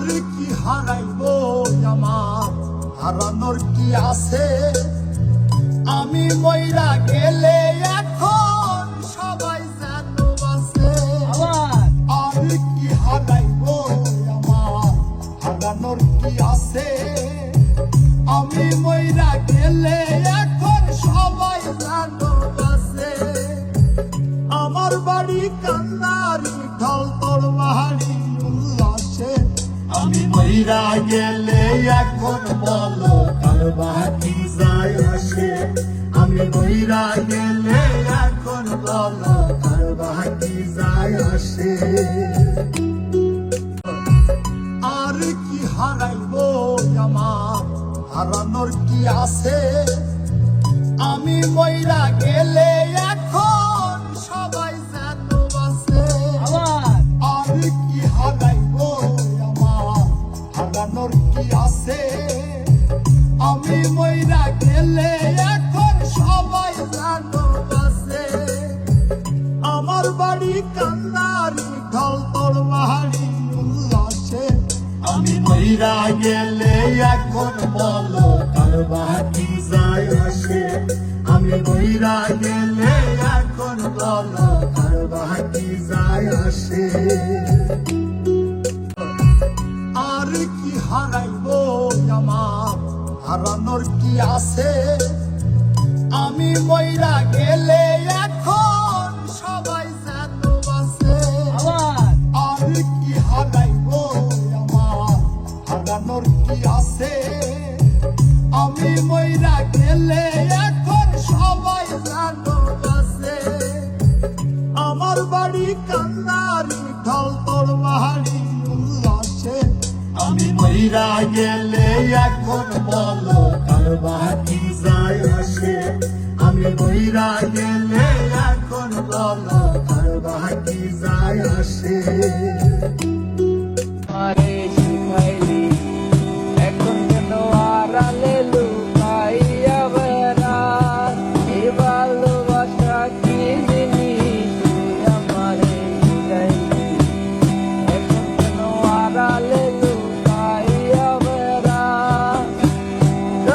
আর কি হারাইব আমার? হারানোর কি আছে? আমি ময়রা গেলে গেলে এখন বলো যায় আসে? আমি ময়রা গেলে এখন বলো যায় আসে? আর কি হারাইব আমার? হারানোর কি আছে? আমি ময়রা গেলে আছে। আমি ময়রা গেলে এখন সবাই জানো বাসে আমার বাড়ি কান্নারি ঢল তোর বাহারি উল্লাসে। আমি ময়রা গেলে এখন বলো কার বাকি যায় আসে। আমি ময়রা গেলে এখন বলো কার বাকি যায় আসে। হারাইব আমার হারানোর কি আছে? আমি ময়রা গেলে এখন সবাই যেন আবার আর কি হারাইব আমার হারানোর কি আছে? আমি ময়রা গেলে এখন সবাই জানো বাসে আমার বাড়ি কান্নারি ঢল তোর বাহারি ময়রা গেলে এখন বলো, কার বাকি যায় আসে? আমি ময়রা গেলে এখন বলো, কার বাকি যায় আসে?